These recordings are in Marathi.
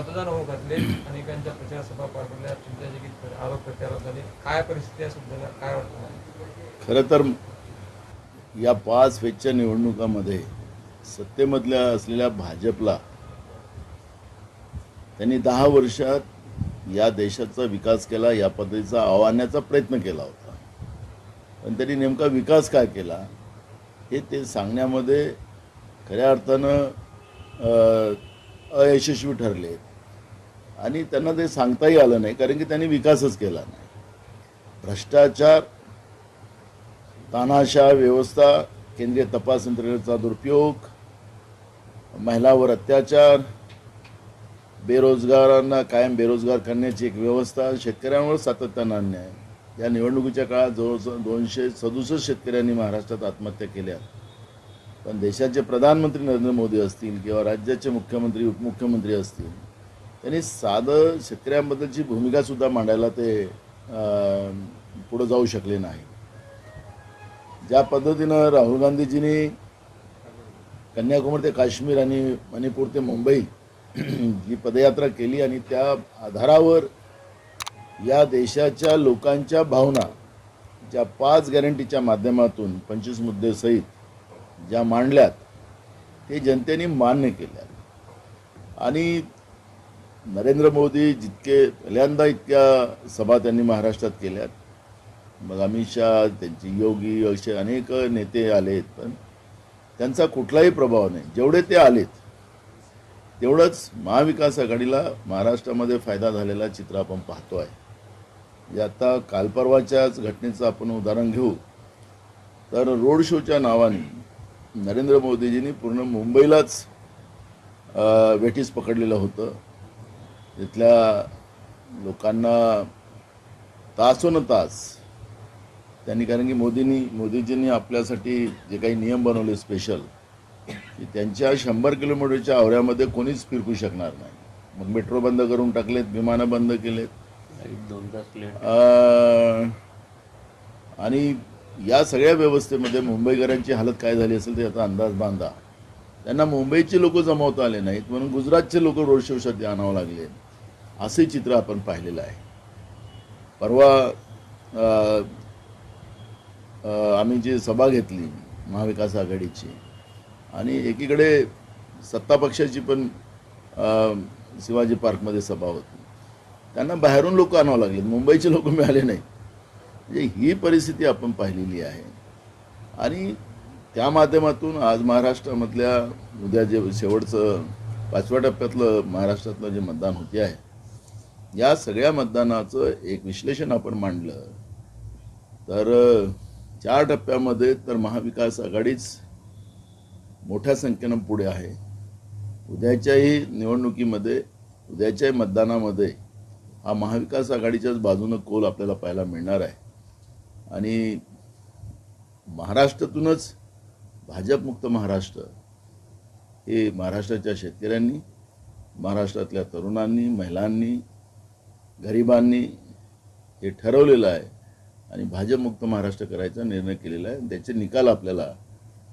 मतदान हो घातले अनेकांच्या प्रचार सभा पार पडल्या तुमच्या जागी आरोप प्रत्यारोप झाले काय परिस्थिती आहे सध्याला काय वाटतं? तुम्हाला? खरं तर या पाच फेजच्या निवडणुकामध्ये सत्तेमधल्या असलेल्या भाजपला त्यांनी दहा वर्षात या देशाचा विकास केला या पद्धतीचा आव्हानाचा प्रयत्न केला होता. पण त्यांनी नेमका विकास काय केला हे ते सांगण्यामध्ये खऱ्या अर्थानं अयशस्वी ठरले आणि त्यांना ते सांगताही आलं नाही कारण की त्यांनी विकासच केला नाही. भ्रष्टाचार तानाशाह व्यवस्था केंद्रीय तपास यंत्रणेचा दुरुपयोग महिलावर अत्याचार बेरोजगारांना कायम बेरोजगार करण्याची एक व्यवस्था शेतकऱ्यांवर सातत्यानं अन्याय. या निवडणुकीच्या काळात जवळजवळ दोनशे सदुसष्ट शेतकऱ्यांनी महाराष्ट्रात आत्महत्या केल्या. पण देशाचे प्रधानमंत्री नरेंद्र मोदी असतील किंवा राज्याचे मुख्यमंत्री उपमुख्यमंत्री असतील त्यांनी साधं शेतकऱ्यांबद्दलची भूमिकासुद्धा मांडायला ते पुढं जाऊ शकले नाही. ज्या पद्धतीनं राहुल गांधीजींनी कन्याकुमारी ते काश्मीर आणि मणिपूर ते मुंबई जी पदयात्रा केली आणि त्या आधारावर या देशाच्या लोकांच्या भावना ज्या पाच गॅरंटीच्या माध्यमातून पंचवीस मुद्देसहित ज्या मांडल्यात ते जनतेने मान्य केल्या आणि नरेंद्र मोदी जितके पहिल्यांदा इतक्या सभा त्यांनी महाराष्ट्रात केल्यात मग अमित शहा त्यांची योगी असे अनेक नेते आलेत पण त्यांचा कुठलाही प्रभाव नाही. जेवढे ते आलेत तेवढंच महाविकास आघाडीला महाराष्ट्रामध्ये फायदा झालेला चित्र आपण पाहतो आहे. म्हणजे आता कालपरवाच्याच घटनेचं आपण उदाहरण घेऊ तर रोड शोच्या नावाने नरेंद्र मोदीजींनी पूर्ण मुंबईलाच वेठीस पकडलेलं होतं. तिथल्या लोकांना तासोन तास. त्यांनी कारण की मोदींनी मोदीजींनी आपल्यासाठी जे काही नियम बनवले स्पेशल की त्यांच्या शंभर किलोमीटरच्या आवऱ्यामध्ये कोणीच फिरकू शकणार नाही. मग मेट्रो बंद करून टाकलेत विमानं बंद केलेत. दोन तास आणि या सगळ्या व्यवस्थेमध्ये मुंबईकरांची हालत काय झाली असेल ते आता अंदाज बांधा. त्यांना मुंबईचे लोक जमवता आले नाहीत म्हणून गुजरातचे लोक रोड शोसाठी आणावं लागले असे चित्र आपण पाहिलेलं आहे. परवा आम्ही जी सभा घेतली महाविकास आघाडीची आणि एकीकडे सत्ता पक्षाची पण शिवाजी पार्कमध्ये सभा होती. त्यांना बाहेरून लोक आणावं लागले मुंबईचे लोक मिळाले नाही म्हणजे ही परिस्थिती आपण पाहिलेली आहे. आणि त्या माध्यमातून आज महाराष्ट्रामधल्या उद्या जे शेवटचं पाचव्या टप्प्यातलं महाराष्ट्रातलं जे मतदान होते आहे या सगळ्या मतदानाचं एक विश्लेषण आपण मांडलं. तर चार टप्प्यामध्ये तर महाविकास आघाडीच मोठ्या संख्येनं पुढे आहे. उद्याच्याही निवडणुकीमध्ये उद्याच्याही मतदानामध्ये हा महाविकास आघाडीच्याच बाजूनं कोल आपल्याला पाहायला मिळणार आहे. आणि महाराष्ट्रातूनच भाजपमुक्त महाराष्ट्र हे महाराष्ट्राच्या शेतकऱ्यांनी महाराष्ट्रातल्या तरुणांनी महिलांनी गरिबांनी हे ठरवलेलं आहे आणि भाजपमुक्त महाराष्ट्र करायचा निर्णय केलेला आहे. त्याचे निकाल आपल्याला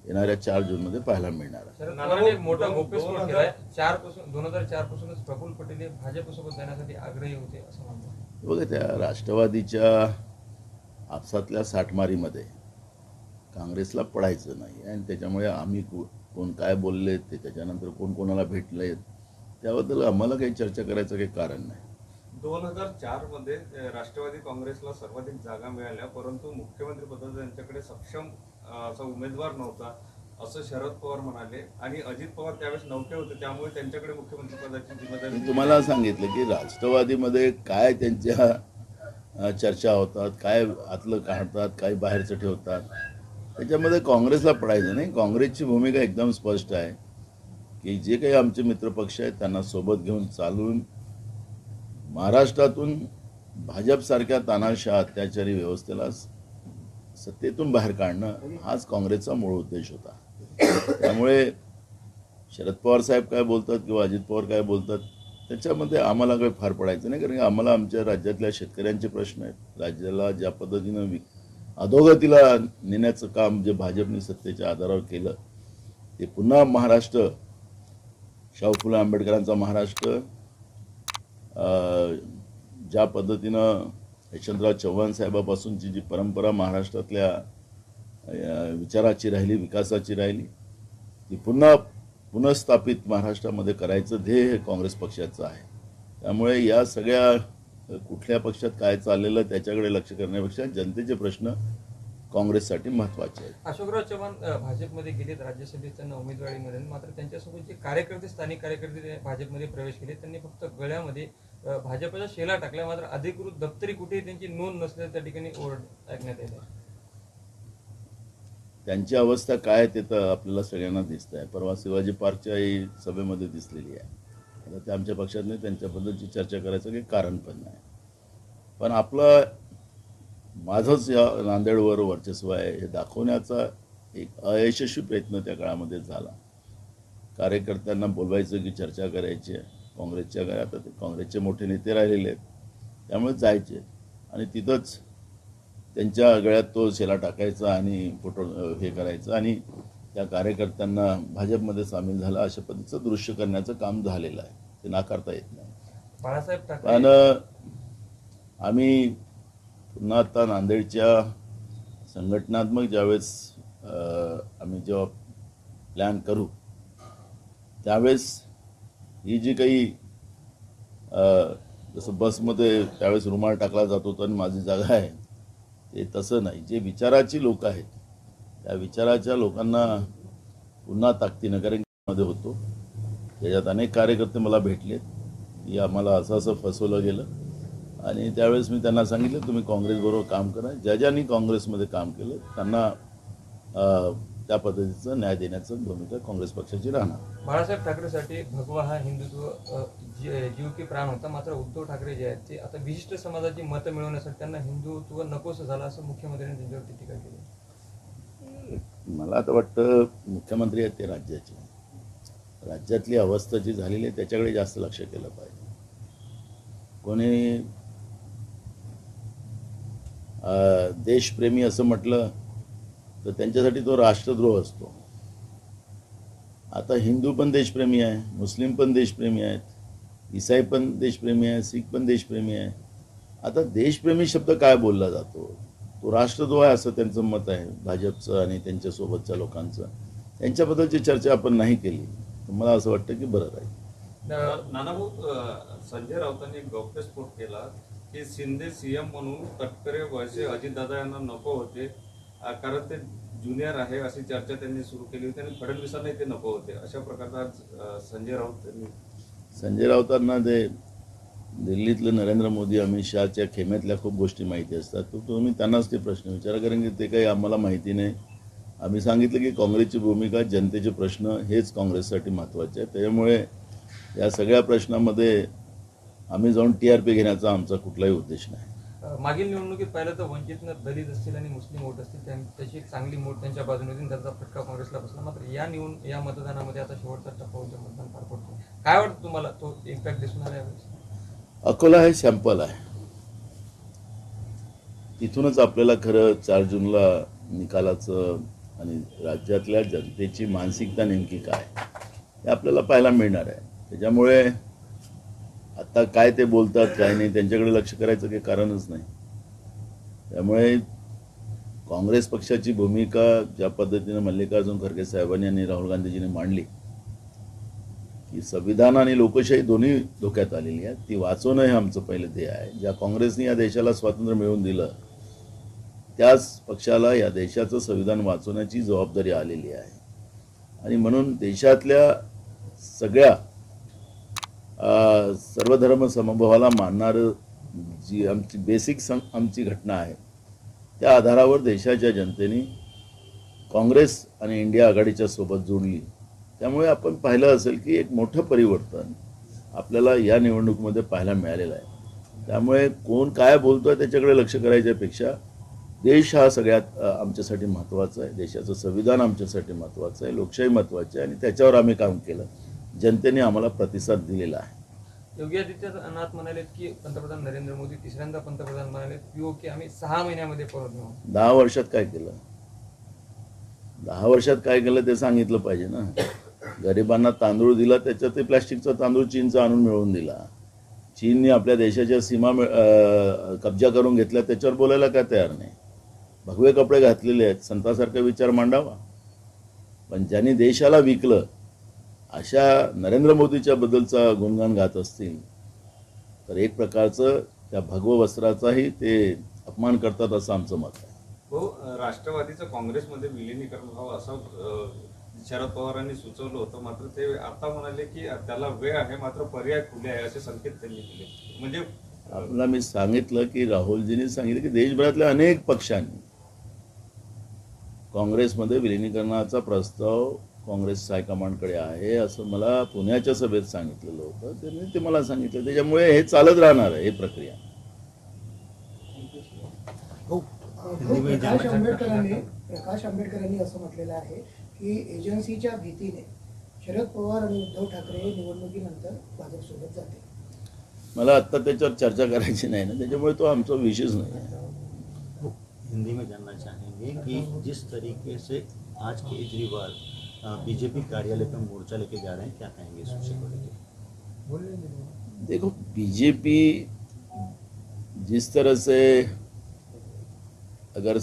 येणाऱ्या चार जूनमध्ये पाहायला मिळणार मोठा गोप्यस्फोट केलाय. चारपासून दोन हजार चार पासूनच प्रफुल्ल पटेल हे भाजपसोबत जाण्यासाठी आग्रही होते असं म्हणतात बघा त्या राष्ट्रवादीच्या आपसातल्या साठमारीमध्ये काँग्रेसला पडायचं नाही आणि त्याच्यामुळे आम्ही कोण काय बोलले ते त्याच्यानंतर कोण कोणाला भेटले त्याबद्दल आम्हाला काही चर्चा करायचं काही कारण नाही. दोन हजार चारमध्ये राष्ट्रवादी काँग्रेसला सर्वाधिक जागा मिळाल्या परंतु मुख्यमंत्री पदाचा त्यांच्याकडे सक्षम असा उमेदवार नव्हता असं शरद पवार म्हणाले. आणि अजित पवार त्यावेळेस नव्हते होते त्यामुळे त्यांच्याकडे मुख्यमंत्री पदाची जिम्मेदारी मी तुम्हाला सांगितलं की राष्ट्रवादीमध्ये काय त्यांच्या चर्चा होतात काय आतलं काढतात काय बाहेरचं ठेवतात त्याच्यामध्ये काँग्रेसला पडायचं नाही. काँग्रेसची भूमिका एकदम स्पष्ट आहे की जे काही आमचे मित्रपक्ष आहेत त्यांना सोबत घेऊन चालून महाराष्ट्रातून भाजपसारख्या तानाशा अत्याचारी व्यवस्थेला सत्तेतून बाहेर काढणं हाच काँग्रेसचा मूळ उद्देश होता. त्यामुळे शरद पवार साहेब काय बोलतात किंवा अजित पवार काय बोलतात त्याच्यामध्ये आम्हाला काही फार पडायचं नाही कारण की आम्हाला आमच्या राज्यातल्या शेतकऱ्यांचे प्रश्न आहेत. राज्याला ज्या पद्धतीनं वि अधोगतीला नेण्याचं काम जे भाजपने सत्तेच्या आधारावर केलं ते पुन्हा महाराष्ट्र शाहू फुले आंबेडकरांचा महाराष्ट्र ज्या पद्धतीनं यशवंतराव चव्हाण साहेबापासूनची जी परंपरा महाराष्ट्रातल्या विचाराची राहिली विकासाची राहिली ती पुन्हा पुनर्स्थापित महाराष्ट्रामध्ये करायचं ध्येय हे काँग्रेस पक्षाचं आहे. त्यामुळे या सगळ्या कुठल्या पक्षात काय चाललेलं त्याच्याकडे लक्ष करण्यापेक्षा जनतेचे प्रश्न काँग्रेससाठी महत्त्वाचे आहेत. अशोकराव चव्हाण भाजपमध्ये गेलेत राज्यसभेत त्यांना उमेदवारी मिळेल मात्र त्यांच्यासोबत जे कार्यकर्ते स्थानिक कार्यकर्ते भाजपमध्ये प्रवेश केले त्यांनी फक्त गळ्यामध्ये भाजपचा शेला टाकला मात्र अधिकृत दप्तरी कुठेही त्यांची नोंद नसल्याचं त्या ठिकाणी ओरड ऐकण्यात येत आहे. त्यांची अवस्था काय आहे ते तर आपल्याला सगळ्यांना दिसत आहे. परवा शिवाजी पार्कच्याही सभेमध्ये दिसलेली आहे. आता ते आमच्या पक्षात नाही त्यांच्याबद्दलची चर्चा करायचं काही कारण पण नाही. पण आपलं माझंच या नांदेडवर वर्चस्व आहे हे दाखवण्याचा एक अयशस्वी प्रयत्न त्या काळामध्ये झाला. कार्यकर्त्यांना बोलवायचं की चर्चा करायची आहे. काँग्रेसच्या आता ते काँग्रेसचे मोठे नेते राहिलेले आहेत. त्यामुळे जायचे. आणि तिथंच त्यांच्या गळ्यात तो शेला टाकायचा आणि फोटो हे करायचं. आणि त्या कार्यकर्त्यांना भाजपमध्ये सामील झाला अशा पद्धतीचं दृश्य करण्याचं काम झालेलं आहे. ते नाकारता येत नाही. बाळासाहेब पण आम्ही पुन्हा आता नांदेडच्या संघटनात्मक ज्यावेळेस आम्ही जेव्हा प्लॅन करू त्यावेळेस ही जी काही जसं बसमध्ये त्यावेळेस रुमाल टाकला जात होता आणि माझी जागा आहे ते तसं नाही. जे विचाराची लोक आहेत त्या विचाराच्या लोकांना पुन्हा ताकदीनं कारण मध्ये होतो. त्याच्यात अनेक कार्यकर्ते मला भेटले की आम्हाला असं असं फसवलं गेलं. आणि त्यावेळेस मी त्यांना सांगितलं तुम्ही काँग्रेसबरोबर काम करा. ज्या ज्यांनी काँग्रेसमध्ये काम केलं त्यांना त्या पद्धतीचं न्याय देण्याचं भूमिका काँग्रेस पक्षाची राहणार. बाळासाहेब ठाकरेसाठी भगवा हा हिंदुत्व जी- जीव की प्राण होता मात्र उद्धव ठाकरे जे आहेत ते आता विशिष्ट समाजाची मतं मिळवण्यासाठी त्यांना हिंदुत्व नकोसं झालं असं मुख्यमंत्र्यांनी त्यांच्यावरती टीका केली. मला आता वाटतं मुख्यमंत्री आहेत ते राज्याचे. राज्यातली अवस्था जी झालेली आहे त्याच्याकडे जास्त लक्ष केलं पाहिजे. कोणी अं, देशप्रेमी असं म्हटलं तर त्यांच्यासाठी तो राष्ट्रद्रोह असतो. आता हिंदू पण देशप्रेमी आहे मुस्लिम पण देशप्रेमी आहेत ईसाई पण देशप्रेमी आहे शीख पण देशप्रेमी आहे. आता देशप्रेमी शब्द काय बोलला जातो? तो राष्ट्रद्रोह आहे असं त्यांचं मत आहे भाजपचं आणि त्यांच्यासोबतच्या लोकांचं. त्यांच्याबद्दलची चर्चा आपण नाही केली. तर मला असं वाटतं की बरं राहील? अ, नानाभाऊ संजय राऊतांनी गौप्यस्फोट केला की शिंदे सीएम म्हणून तटकरे वळसे अजितदादा यांना नको होते कारण ते ज्युनियर आहे अशी चर्चा त्यांनी सुरू केली होती आणि फडणवीसांना ते नको होते. अशा प्रकारचा संजय राऊत यांनी संजय राऊतांना ते दिल्लीतलं नरेंद्र मोदी अमित शहाच्या खेम्यातल्या खूप गोष्टी माहिती असतात. तर तुम्ही त्यांनाच ते प्रश्न विचारा कारण की ते काही आम्हाला माहिती नाही. आम्ही सांगितलं की काँग्रेसची भूमिका जनतेचे प्रश्न हेच काँग्रेससाठी महत्त्वाचे आहे त्याच्यामुळे या सगळ्या प्रश्नामध्ये आम्ही जाऊन टी आर पी घेण्याचा आमचा कुठलाही उद्देश नाही. मागील निवडणुकीत पाहिलं तर वंचितनं दलित असतील आणि मुस्लिम वोट असतील त्यां- त्याची एक चांगली मोठ त्यांच्या बाजूने होती त्यांचा फटका काँग्रेसला बसला. मात्र या निवडून या मतदानामध्ये आता शेवटचा टप्पा होतो मतदान पार पडतो काय वाटतं तुम्हाला? तो इम्पॅक्ट दिसून आला यावेळेस? अकोला हे सॅम्पल आहे. तिथूनच आपल्याला खरं चार जूनला निकालाचं आणि राज्यातल्या जनतेची मानसिकता नेमकी काय? हे आपल्याला पाहायला मिळणार आहे. त्याच्यामुळे आता काय ते बोलतात काय नाही त्यांच्याकडे लक्ष करायचं काही कारणच नाही. त्यामुळे काँग्रेस पक्षाची भूमिका ज्या पद्धतीनं मल्लिकार्जुन खरगे साहेबांनी आणि राहुल गांधीजींनी मांडली की संविधान आणि लोकशाही दोन्ही धोक्यात आलेली आहे. ती वाचवणं हे आमचं पहिलं ध्येय आहे. ज्या काँग्रेसने या देशाला स्वातंत्र्य मिळवून दिलं त्याच पक्षाला या देशाचं संविधान वाचवण्याची जबाबदारी आलेली आहे. आणि म्हणून देशातल्या सगळ्या सर्वधर्म समभावाला मानणारं जी आमची बेसिक सं आमची घटना आहे त्या आधारावर देशाच्या जनतेने काँग्रेस आणि इंडिया आघाडीच्या सोबत जोडली त्यामुळे आपण पाहिलं असेल की एक मोठं परिवर्तन आपल्याला या निवडणुकीमध्ये पाहायला मिळालेलं आहे. त्यामुळे कोण काय बोलतो आहे त्याच्याकडे लक्ष करायच्यापेक्षा देश हा सगळ्यात आमच्यासाठी महत्त्वाचा आहे. देशाचं संविधान आमच्यासाठी महत्त्वाचं आहे. लोकशाही महत्त्वाची आहे आणि त्याच्यावर आम्ही काम केलं. जनतेने आम्हाला प्रतिसाद दिलेला आहे. योगी आदित्यनाथ म्हणाले की पंतप्रधान नरेंद्र मोदी तिसऱ्यांदा पंतप्रधान म्हणाले पीओके आम्ही सहा महिन्यामध्ये परत दहा वर्षात काय केलं? दहा वर्षात काय केलं ते सांगितलं पाहिजे ना. गरिबांना तांदूळ दिला त्याच्यात ते प्लॅस्टिकचा तांदूळ चीनचा आणून मिळवून दिला. चीनने आपल्या देशाच्या सीमा कब्जा करून घेतल्या त्याच्यावर बोलायला काय तयार नाही. भगवे कपडे घातलेले आहेत. संतासारखा विचार मांडावा. पण ज्यांनी देशाला विकलं अशा नरेंद्र मोदीच्या बद्दलचा गुणगान गात असतील तर एक प्रकारचं त्या भगव वस्त्राचाही ते अपमान करतात असं आमचं मत आहे. अं, राष्ट्रवादीचं काँग्रेसमध्ये विलिनीकरण व्हावं असं शरद पवारांनी सुचवलं होतं. मात्र ते आता म्हणाले की त्याला वेळ आहे मात्र पर्याय खुले आहे असे संकेत त्यांनी दिले. म्हणजे आपल्याला मी सांगितलं की राहुलजींनी सांगितलं की देशभरातल्या अनेक पक्षांनी काँग्रेसमध्ये विलिनीकरणाचा प्रस्ताव काँग्रेस हायकमांडकडे आहे असं मला पुण्याच्या सभेत सांगितलेलं होतं. त्यांनी ते मला सांगितलं. त्याच्यामुळे हे चालत राहणार आहे ही प्रक्रिया. प्रकाश आंबेडकरांनी प्रकाश आंबेडकरांनी असं म्हटलेलं आहे की एजन्सीच्या भीतीने शरद पवार आणि उद्धव ठाकरे निवडणुकीनंतर भाजपसोबत जातील. मला आत्ता त्याच्यावर चर्चा करायची नाही ना. त्याच्यामुळे तो आमचा विषयच नाही. आहे हिंदी में जानना चाहेंगे कि जिस तरीके से आज केजरीवाल बीजेपी कार्यालय पर मोर्चा लेके जा रहे हैं, क्या कहेंगे इस विषय को लेकर देखो, बीजेपी जिस तरह से अगर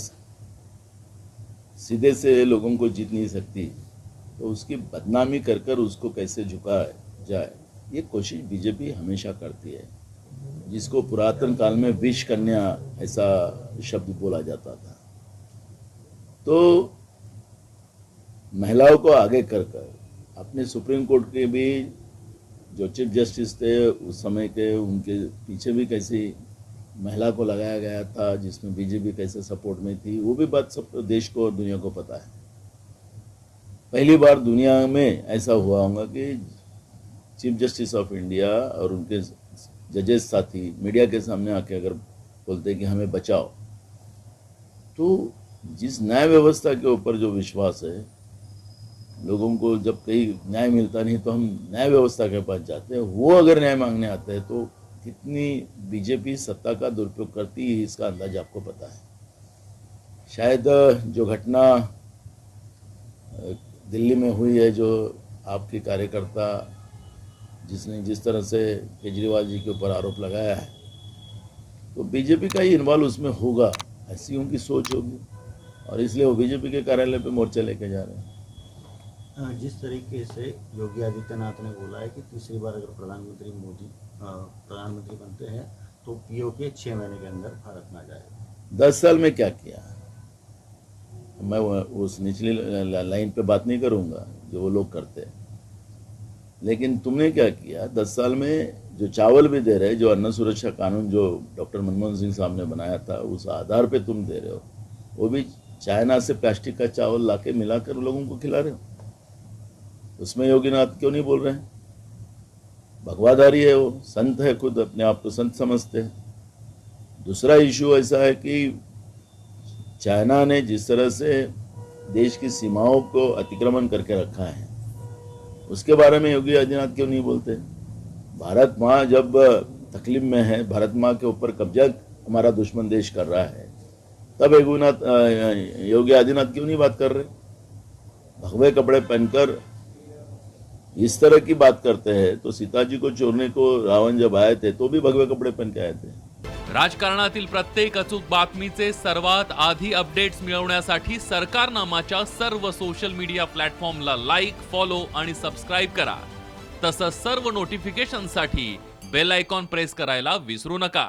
सीधे से लोगों को जीत नहीं सकती तो उसकी बदनामी कर कर उसको कैसे झुका जाए, ये कोशिश बीजेपी हमेशा करती है। जिसको पुरातन काल में विष कन्या ऐसा शब्द बोला जाता था। तो महिलाओं को आगे कर कर, अपने सुप्रीम कोर्ट के भी जो चीफ जस्टिस थे, उस समय के उनके पीछे भी कैसी महिला को लगाया गया था, जिसमें बीजेपी कैसे सपोर्ट में थी, वो भी बात सब देश को और दुनिया को पता है। पहली बार दुनिया में ऐसा हुआ होगा कि चीफ जस्टिस ऑफ़ इंडिया और उनके जजेस साथी मीडिया के सामने आके अगर बोलते हैं कि हमें बचाओ तो जिस न्याय व्यवस्था के ऊपर जो विश्वास है लोगों को जब कहीं न्याय मिलता नहीं तो हम न्याय व्यवस्था के पास जाते हैं। वो अगर न्याय मांगने आते हैं तो कितनी बीजेपी सत्ता का दुरुपयोग करती है इसका अंदाज आपको पता है। शायद जो घटना दिल्ली में हुई है, जो आपके कार्यकर्ता, जिसने जिस तरह से केजरीवाल जी के ऊपर आरोप लगाया है तो बीजेपी का ही इन्वॉल्व उसमें होगा, ऐसी उनकी सोच होगी। और इसलिए वो बीजेपी के कार्यालय पे मोर्चा लेके जा रहे हैं। जिस तरीके से योगी आदित्यनाथ ने बोला है कि तीसरी बार अगर प्रधानमंत्री मोदी प्रधानमंत्री बनते हैं तो पीओ के महीने के अंदर भारत में आ जाएगा। दस साल में क्या किया? मैं उस निचली लाइन पे बात नहीं करूँगा जो वो लोग करते हैं। लेकिन तुमने क्या किया? दस साल में जो चावल भी दे रहे जो अन्न सुरक्षा कानून जो डॉक्टर मनमोहन सिंह साहब ने बनाया था, उस आधार पे तुम दे रहे हो, वो भी चाइना से प्लास्टिक का चावल लाके मिलाकर लोगों को खिला रहे हो। उसमें योगीनाथ क्यों नहीं बोल रहे हैं? भगवाधारी है वो, संत है खुद, अपने आप को संत समझते हैं। दूसरा इशू ऐसा है कि चाइना ने जिस तरह से देश की सीमाओं को अतिक्रमण करके रखा है, उसके बारे में योगी आदित्यनाथ क्यों नहीं बोलते? भारत माँ जब तकलीफ़ में है, भारत माँ के ऊपर कब्जा हमारा दुश्मन देश कर रहा है, तब योगीनाथ योगी आदित्यनाथ क्यों नहीं बात कर रहे? भगवे कपड़े पहनकर इस तरह की बात करते हैं तो सीता जी को चोरने को रावण जब आए थे तो भी भगवे कपड़े पहन के आए थे। राजकारणातील प्रत्येक अचूक बातमीचे सर्वात आधी अपडेट्स मिळवण्यासाठी सरकारनामाच्या सर्व सोशल मीडिया प्लॅटफॉर्मला लाईक फॉलो आणि सबस्क्राईब करा. तसंच सर्व नोटिफिकेशनसाठी बेल आयकॉन प्रेस करायला विसरू नका.